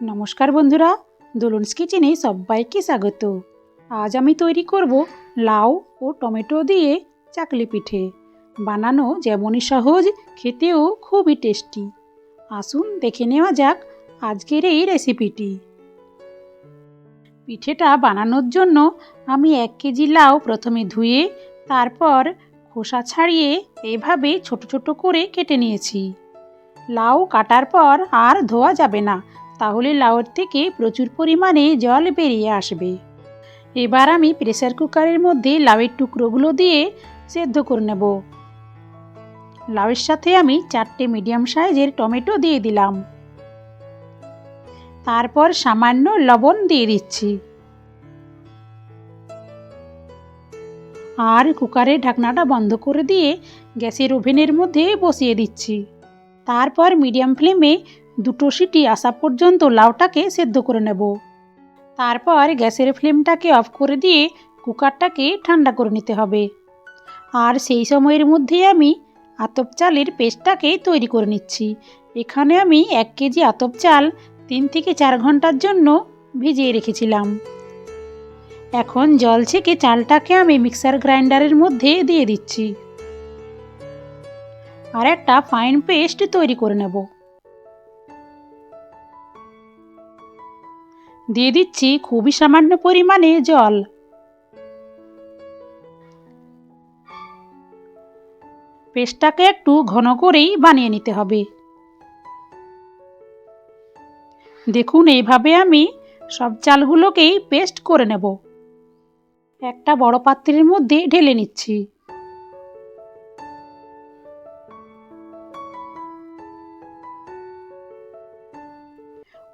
নমস্কার বন্ধুরা, দোলনস কিচেনে সবাইকে স্বাগত। আজ আমি তৈরি করব লাউ ও টমেটো দিয়ে চাকলি পিঠে। বানানো যেমনই সহজ, খেতেও খুবই টেস্টি। আসুন দেখে নেওয়া যাক আজকের এই রেসিপিটি। পিঠেটা বানানোর জন্য আমি এক কেজি লাউ প্রথমে ধুয়ে, তারপর খোসা ছাড়িয়ে এভাবে ছোট ছোট করে কেটে নিয়েছি। লাউ কাটার পর আর ধোয়া যাবে না তাহলে লাউয়ের থেকে প্রচুর পরিমাণে জল বেরিয়ে আসবে। এবার আমি প্রেসার কুকারের মধ্যে লাউয়ের টুকরোগুলো দিয়ে সেদ্ধ করে নেব। লাউয়ের সাথে আমি চারটে মিডিয়াম সাইজের টমেটো দিয়ে দিলাম। তারপর সামান্য লবণ দিয়ে দিচ্ছি। আর কুকারের ঢাকনাটা বন্ধ করে দিয়ে গ্যাসের ওভেনের মধ্যে বসিয়ে দিচ্ছি। তারপর মিডিয়াম ফ্লেমে দুটো সিটি আসা পর্যন্ত লাউটাকে সেদ্ধ করে নেব। তারপর গ্যাসের ফ্লেমটাকে অফ করে দিয়ে কুকারটাকে ঠান্ডা করে নিতে হবে। আর সেই সময়ের মধ্যেই আমি আতপ চালের পেস্টটাকে তৈরি করে নিচ্ছি। এখানে আমি এক কেজি আতপ চাল তিন থেকে চার ঘণ্টার জন্য ভিজিয়ে রেখেছিলাম। এখন জল ছেঁকে চালটাকে আমি মিক্সার গ্রাইন্ডারের মধ্যে দিয়ে দিচ্ছি। আর একটা ফাইন পেস্ট তৈরি করে নেব। দিয়ে দিচ্ছি খুবই সামান্য পরিমাণে জল। পেস্টটাকে একটু ঘন করেই বানিয়ে নিতে হবে। দেখুন, এইভাবে আমি সব চালগুলোকেই পেস্ট করে নেব। একটা বড় পাত্রের মধ্যে ঢেলে নিচ্ছি।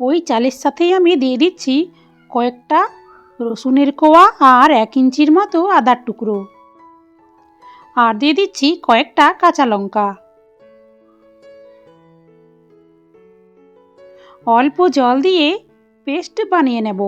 ওই চালের সাথেই আমি দিয়ে দিচ্ছি কয়েকটা রসুনের কোয়া আর এক ইঞ্চির মতো আদার টুকরো। আর দিয়ে দিচ্ছি কয়েকটা কাঁচা লঙ্কা। অল্প জল দিয়ে পেস্ট বানিয়ে নেব।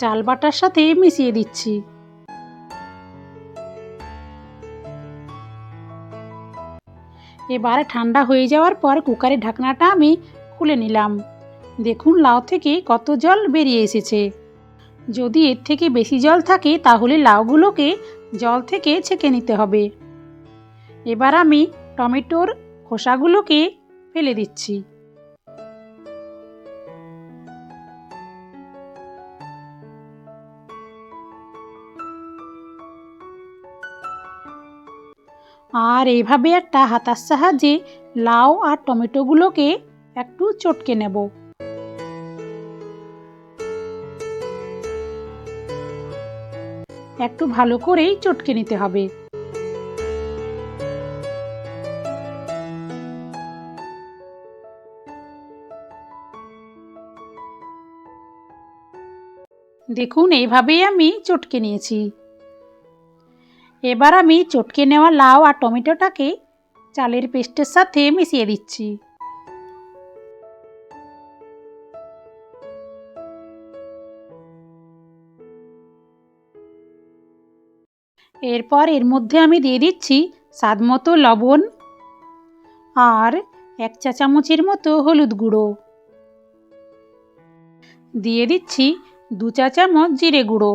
চাল বাটার সাথে মিশিয়ে দিচ্ছি। এবার ঠান্ডা হয়ে যাওয়ার পর কুকারের ঢাকনাটা আমি খুলে নিলাম। দেখুন লাউ থেকে কত জল বেরিয়ে এসেছে। যদি এর থেকে বেশি জল থাকে, তাহলে লাউগুলোকে জল থেকে ছেঁকে নিতে হবে। এবার আমি টমেটোর খোসাগুলোকে ফেলে দিচ্ছি। আর এইভাবে একটা হাতার সাহায্যে লাউ আর টমেটোগুলোকে একটু চটকে নেব। একটু ভালো করেই চটকে নিতে হবে। দেখুন, এইভাবেই আমি চটকে নিয়েছি। এবার আমি চটকে নেওয়া লাউ আর টমেটোটাকে চালের পেস্টের সাথে মিশিয়ে দিচ্ছি। এরপর এর মধ্যে আমি দিয়ে দিচ্ছি স্বাদ মতো লবণ আর এক চা চামচের মতো হলুদ গুঁড়ো। দিয়ে দিচ্ছি দু চা চামচ জিরে গুঁড়ো।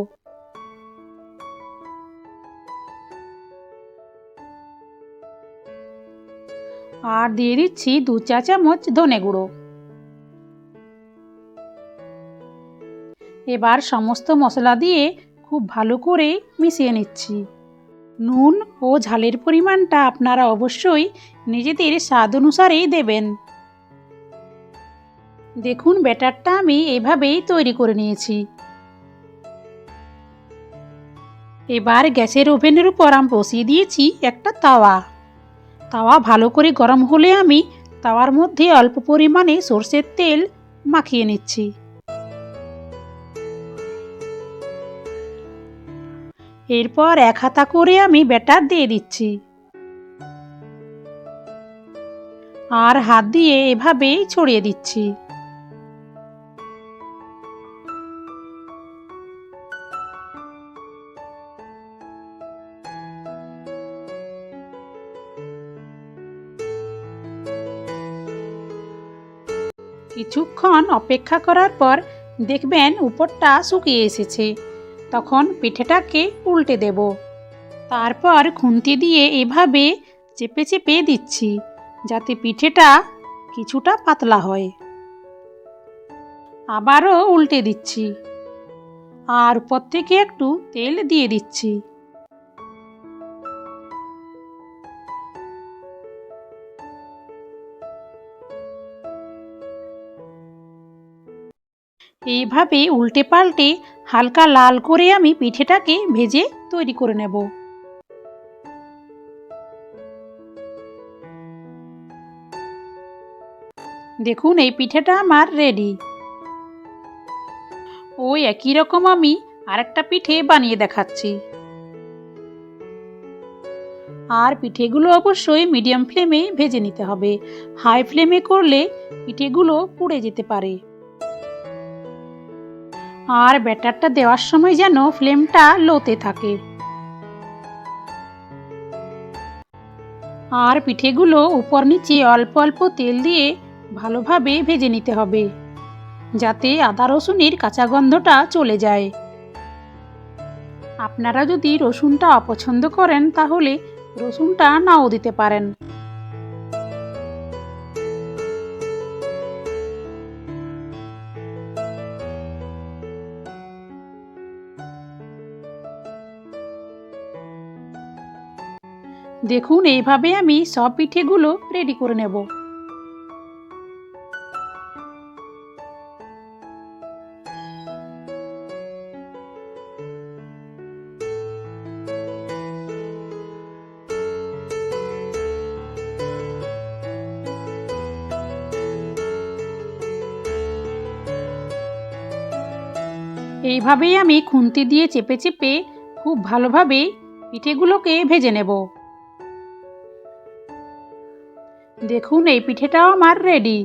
আর দিয়ে দিচ্ছি দু চা চামচ ধনে গুঁড়ো। এবার সমস্ত মশলা দিয়ে খুব ভালো করে মিশিয়ে নিচ্ছি। নুন ও ঝালের পরিমাণটা আপনারা অবশ্যই নিজেদের স্বাদ অনুসারেই দেবেন। দেখুন ব্যাটারটা আমি এভাবেই তৈরি করে নিয়েছি। এবার গ্যাসের ওভেনের উপর আমি বসিয়ে দিয়েছি একটা তাওয়া। তাওয়া ভালো করে গরম হলে আমি তাওয়ার মধ্যে অল্প পরিমাণে সর্ষের তেল মাখিয়ে নিচ্ছি। এরপর এক হাতা করে আমি ব্যাটার দিয়ে দিচ্ছি। আর হাত দিয়ে এভাবেই ছড়িয়ে দিচ্ছি। কিছুক্ষণ অপেক্ষা করার পর দেখবেন উপরটা শুকিয়ে এসেছে। তখন পিঠেটাকে উল্টে দেব। তারপর খুন্তি দিয়ে এভাবে চেপে চেপে দিচ্ছি, যাতে পিঠেটা কিছুটা পাতলা হয়। আবারও উল্টে দিচ্ছি। আর উপর থেকে একটু তেল দিয়ে দিচ্ছি। এইভাবে উল্টে পাল্টে হালকা লাল করে আমি পিঠেটাকে ভেজে তৈরি করে নেব। দেখুন, এই পিঠেটা আমার রেডি ওই একই রকম আমি আরেকটা পিঠে বানিয়ে দেখাচ্ছি। আর পিঠেগুলো অবশ্যই মিডিয়াম ফ্লেমে ভেজে নিতে হবে। হাই ফ্লেমে করলে পিঠেগুলো পুড়ে যেতে পারে। আর ব্যাটারটা দেওয়ার সময় যেন ফ্লেমটা লোতে থাকে। আর পিঠেগুলো উপর নিচে অল্প অল্প তেল দিয়ে ভালোভাবে ভেজে নিতে হবে, যাতে আদা রসুনের কাঁচা গন্ধটা চলে যায়। আপনারা যদি রসুনটা অপছন্দ করেন, তাহলে রসুনটা নাও দিতে পারেন। দেখুন, এইভাবে আমি সব পিঠেগুলো রেডি করে নেব। এইভাবেই আমি খুন্তি দিয়ে চেপে চেপে খুব ভালোভাবে পিঠেগুলোকে ভেজে নেব। দেখুন, এই পিঠেটাও আমার রেডি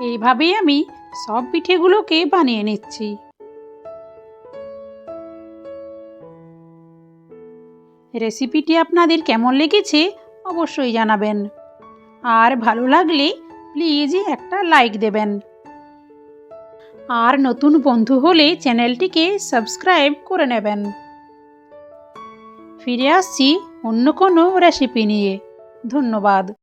এইভাবেই আমি সব পিঠেগুলোকে বানিয়ে নিচ্ছি। রেসিপিটি আপনাদের কেমন লেগেছে অবশ্যই জানাবেন। আর ভালো লাগলে প্লিজ একটা লাইক দেবেন। আর নতুন বন্ধু হলে চ্যানেলটিকে সাবস্ক্রাইব করে নেবেন। ফিরে আসছি অন্য কোনো রেসিপি নিয়ে। ধন্যবাদ।